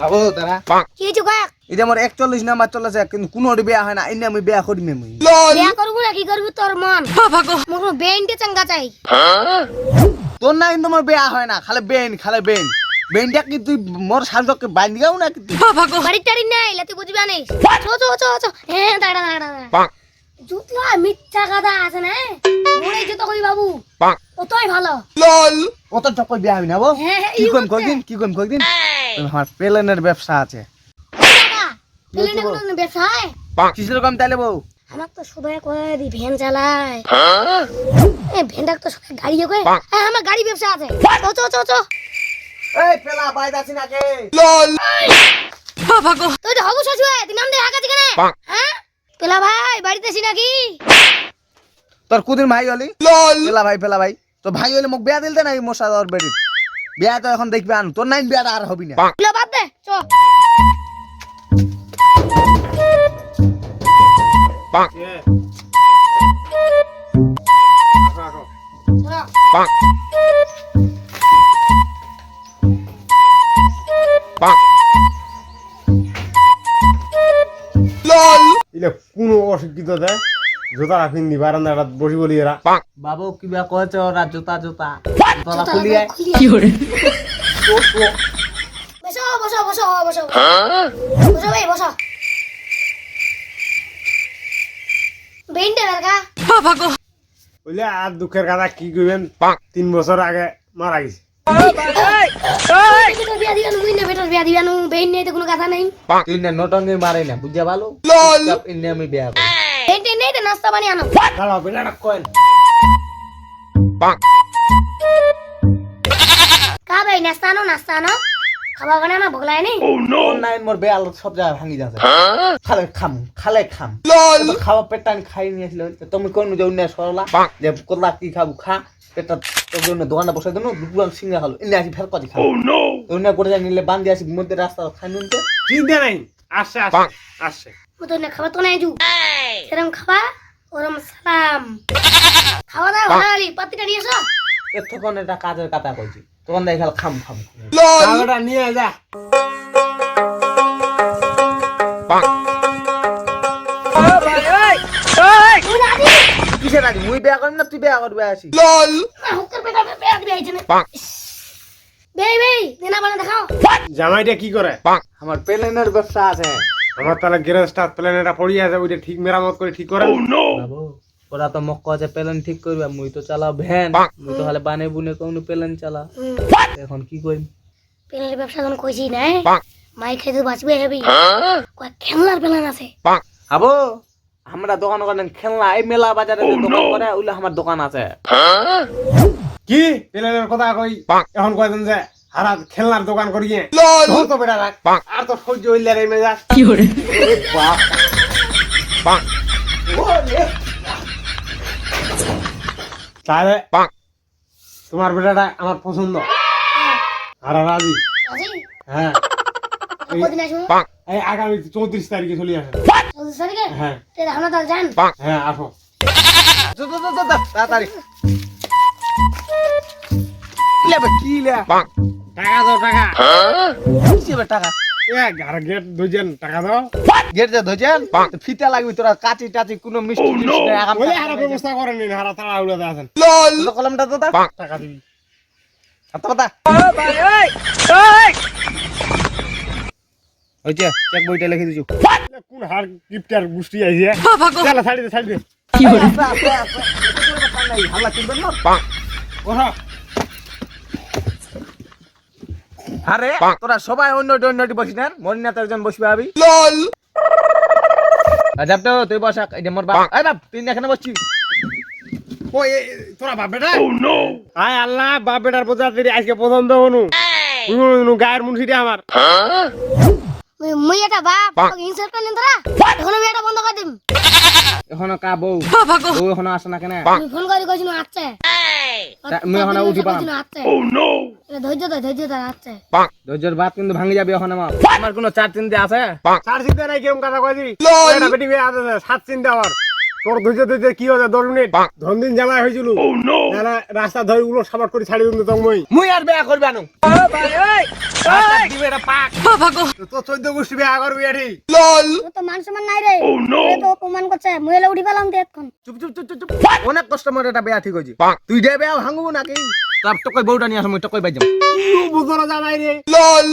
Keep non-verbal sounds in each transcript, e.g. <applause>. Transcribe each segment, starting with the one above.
বাবু তারা কি হয়েছে কয়েক? এটা আমার একচল্লিশ নাম্বার চলেছে কিন্তু কোনো বিয়া হয় না। এনে আমি বিয়া করি মুই। বিয়া করব না কি করবি তোর মন? মোর কোনো চাঙ্গা চাই। তোর না কিন্তু আমার বিয়া হয় না। খালি বেন খালি বেন বেনটা কি তুই মোর সাজকে বান্ধিয়াও না কি তুই? বাড়ি টাড়ি নাই এলে তুই বুঝবি আনিস চো চো চো চো। হ্যাঁ দাঁড়া দাঁড়া দাঁড়া জুতলা মিথ্যা কথা আছে না? মরে যেত কই বাবু। অতই ভালো। কত চক্কর বিয়া হবি না বো হ্যাঁ, হ্যাঁ, কি করতে। কয়েকদিন কি কম কয়েকদিন আমার প্লেনের ব্যবসা আছে। টাকা কোনো ব্যবসা হয়? কিসের কম তাইলে বউ? আমার তো সবাই কয়ে দি ভ্যান চালায়। এ ভ্যানটা তো সবাই গাড়ি কয়ে হ্যাঁ আমার গাড়ি ব্যবসা আছে। চো চো চো চো এই পেলা বাইদ আছি নাকি? তুই তো হবু শ্বশুর তুই নাম দে হাকাছি কেন? হ্যাঁ? পেলা ভাই বাড়িতে নাকি? তোর কুদিন ভাই হলি? পেলা ভাই পেলা ভাই তো ভাই হলে মোক বেয়া দিলতে নাই সাথে ওর বেড়ি বিয়া তো এখন দেখবি আন। তোর নাইন বিয়াটা আর হবি না। পেলা বাদ দে চো। ইলে কোনো অশিক্ষিত দেয়? জোতা রাখিন দি বারান্দাটা বসি বলি এরা। বাবু কিবা কয়েছে ওরা জোতা জোতা। তোরা জুতা খুলিয়ে। খুলিয়ে। বসো বসো বসো বসো বসো ভাই বসো বেইনটা বেরকা বলে আর দুঃখের কথা কি করবেন তিন বছর আগে মারা গেছে। বেটার বিয়া দিবানু মুই না বেটার বিয়া দিবানু। বেইন নেই তো কোনো কথা নাই। তুই না নটঙ্গে মারে না বুঝা ভালো? সব ইন্নে আমি বিয়া করি বেইনটা নেই তো নাস্তা বানিয়ে আনো। দাঁড়াও বেটাটা কয়েন কা ভাই নাস্তা আনো নাস্তা আনো। খাবার বানা না ভোগ লাগে নি। তোর নাই মোর বিয়া সব জায়গায় ভাঙি যাচ্ছে। খালে খাম খালে খাম। তো খাওয়া আমি খাই নিয়েছিল তো তুমি কোন যে অন্য সরলা? যে কোলা কি খাব খা। পেটটা তোর জন্য দোকানে বসে দেন দুপুরান সিঙ্গা খালো। এনে আসি ফের খাব। অন্য করে যাই নিলে বান্ধি আসি মধ্যে রাস্তা খাই নুনতে চিন্তা নাই। আসছে ও তো না খাবার তো নাই জু। সেরকম খাবা ওরম সালাম। খাওয়া দাওয়া ভালো হলি পাতিটা নিয়ে এসো। এতক্ষণ এটা কাজের কথা কইছি। তখন দেখ খাল খাম খাম খাম। নিয়ে যা। তুই না দি কিসের আছি মুই বিয়া করবি না তুই বিয়া করবি আসি। না হুকের পেটা পেটা দিবি আইছে না। বেই বেই দেনা বানা দেখাও। জামাইটা কি করে? আমার প্লেনের ব্যবসা আছে। আমার তাহলে গ্যারেজটা প্লেনেটা পড়িয়ে আছে ওইটা ঠিক মেরামত করে ঠিক করে। বাবু ওরা তো মক্ক আছে প্লেন ঠিক করবে মুই তো চালাও ভ্যান। মুই তো খালি বানে বুনে কোন প্লেন চালা এখন কি করি পেনের ব্যবসা যখন কইছি না মাই খাইতে বাঁচবে হেবি। কয় খেলনার পেলান আছে। আবো আমরা দোকান করেন খেলনা এই মেলা বাজারে যে দোকান করে ওইগুলো আমার দোকান আছে। কি? প্লেনের কথা কই? এখন কয়জন যে হারা খেলনার দোকান করিয়ে। ধর তো বেটা রাখ। আর তো সহ্য হইলে রে মেজাজ তাহলে তোমার বেটাটা আমার পছন্দ। আর রাজি? হ্যাঁ। এই আগামী চৌত্রিশ তারিখে চলে আসে হ্যাঁ। হ্যাঁ আসো। তাড়াতাড়ি। <laughs> কি লে? টাকা দাও টাকা কিসে বে টাকা গেট দুজন টাকা দাও গেট যে ধোজেন ফিতা লাগবি তোরা কাচি টাচি কোনো মিষ্টি হারা ব্যবস্থা করেন নি হারা তারা উড়াতে আছেন কলমটা তো টাকা দিবি হাত পাতা ওইছে চেক বইটা লিখে দিছু এ কোন হার গিফটার গুষ্টি আইছে চলা ছাড়ি দে ছাড়ি দে। হাল্লা না ওঠো আরে তোরা সবাই অন্য অন্যটি বসি না? মরিনা তো একজন বসবে আবি আজাব তো তুই বসা এই মোর বাপ। এই বাপ তুই এখানে বসছি ও এ এ, তোরা বাপ বেটা? আয় আল্লাহ বাপ বেটার বোঝা আজকে পছন্দ হনু। গায়ের মুন্সিটা আমার। মুই মুই এটা বাপ ইনসার্ট করলেন তোরা এখন আমি এটা বন্ধ করে দিম। এখনও কা বউ? বউ এখনও আসে না কেন? আমি ফোন করে কইছি না আমি এখন উঠি পারাম এটা ধৈর্য ধর ধৈর্য ধর ধৈর্যের বাদ কিন্তু ভাঙি যাবে এখন আমার। আমার কোনো চার চিন্তা আছে? চার চিন্তা নাই কেমন কথা কই এটা বেটি আছে সাত চিন্তা আমার। তোর ধৈর্য ধৈর্য কি হচ্ছে দশ মিনিট। ধনদিন জামাই হয়েছিল। না রাস্তা ধরে গুলো সাবাট করে ছাড়ি দিন তো মই। মুই আর বেয়া করবে আনো তো চোদ্দ গোষ্ঠী বিয়া করবি এটি। ও তো মান সম্মান নাই রে। তো অপমান করছে। মুই এলে উঠি পেলাম দেখখন চুপ চুপ চুপ চুপ চুপ। অনেক কষ্ট মরে এটা বেয়া ঠিক হয়েছে। তুই দে বেয়া ভাঙবো নাকি? তার টকই বউটা নিয়ে আসো মুই টকই বাই যাম। বুঝলো জামাই রে।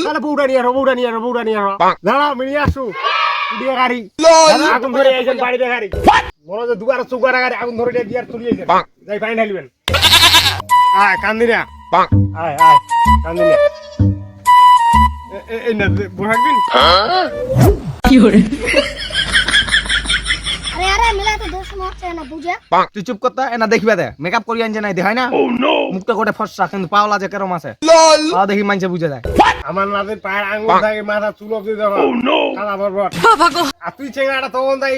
তাহলে বউটা নিয়ে আসো বউটা নিয়ে আসো বউটা নিয়ে আসো দাঁড়াও আমি নিয়ে আসু। বিয়ে গাড়ি। আগুন ধরে আইছেন বাড়িতে গাড়ি। মনে হচ্ছে দুবার চুকার গাড়ি আগুন ধরে দিয়ে বিয়ার চলে আইছেন যাই পানি ঢালিবেন আয় কান্দিরা আয় আয় কান্দিরা এই না বসাকদিন আরে আরে মিলা তো দোষ হচ্ছে না বুঝে তুই চুপ করতা এনা দেখবে দে মেকআপ করি আনছে নাই দেখাই না। মুখটা গোটে ফসা কিন্তু পাওলা যে কেরম আছে। দেখি মানছে বুঝে যায়। আমার নাতির পায়ের আঙুল থাকে মাথা চুল অব্দি দেখো কাদা বরবর আর তুই চেঙ্গাটা তখন তাই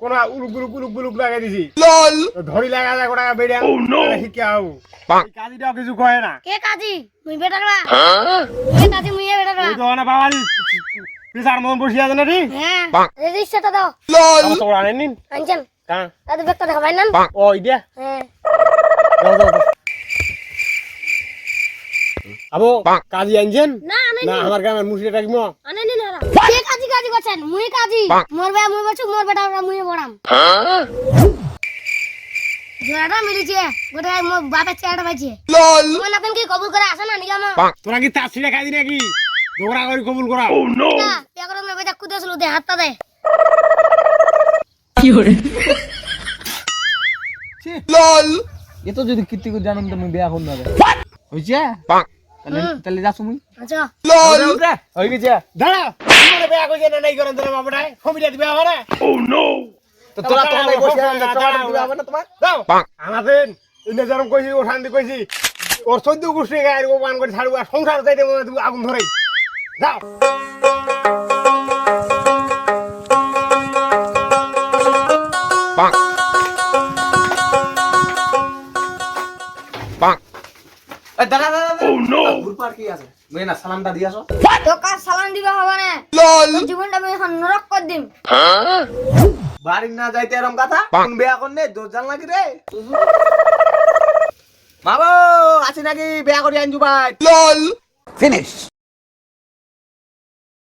কোন উলুক বুলুক উলুক বুলুক লাগাই দিছি। তো ধরি লাগা যায় গোটা বেড়িয়া শিখে আও। এই কিছু কয় না। কে কাজী? মুই বেটাকরা কে কাজী মুই বেটাকরা ওই তো না বাবা পিসার মন বসিয়া আছে না রে হ্যাঁ রেজিস্টারটা দাও। আমার তো আনেন নিন। আনছেন। হ্যাঁ দাদু ব্যাগটা দেখাবেন না ও ইডিয়া হ্যাঁ। দাও দাও। আবো কাজী আনছেন? না আনে না আমার গ্রামের মুসিটা রাখব আনে নি না। কে কাজী কাজী করছেন? মুই কাজী। মোর বে মুই বলছু মোর বেটা মুই বড়াম। জোড়াটা মিলিছে। গোটা মোর বাপের চেয়ারটা পাইছে। তোমার নাতন কি কবুল করে আসে না নিয়ম তোরা কি তার ছিঁড়ে খাই নাকি? দোকরা করে কবুল করা। না বিয়া করে বেটা কুদেছিল দে হাতটা দে। এ তো যদি কীর্তি করে জানুম তো মুই বেয়া করুন না হইছে? তাহলে তাহলে যাস মুই। আচ্ছা। উঠে, হয়ে গেছে। দাঁড়া। তোমার বিয়া কইছে না নাই করেন তোরা বাবাটাই কবিটা দিবে হবে না তো তোরা তো নাই বসে আছিস, তোরা দিবে হবে না তোমার? দাও। আমাদের ইন্দ্র যেরকম কইছি ও শান্তি কইছি। ওর চোদ্দ গোষ্ঠী গায়ের ও বান করে ছাড়বো আর সংসার চাইতে মনে তুমি আগুন ধরে যাও। কি আছে? মেয়ে না সালামটা দিয়ে আসো। তো কাজ হবে না। জীবনটা আমি এখন নরক করে দিম। বাড়ি না যাইতে এরম কথা? কোন বেয়া করনে? জান লাগি রে? বাবু আছে নাকি? বেয়া করি আনজু ভাই। ফিনিশ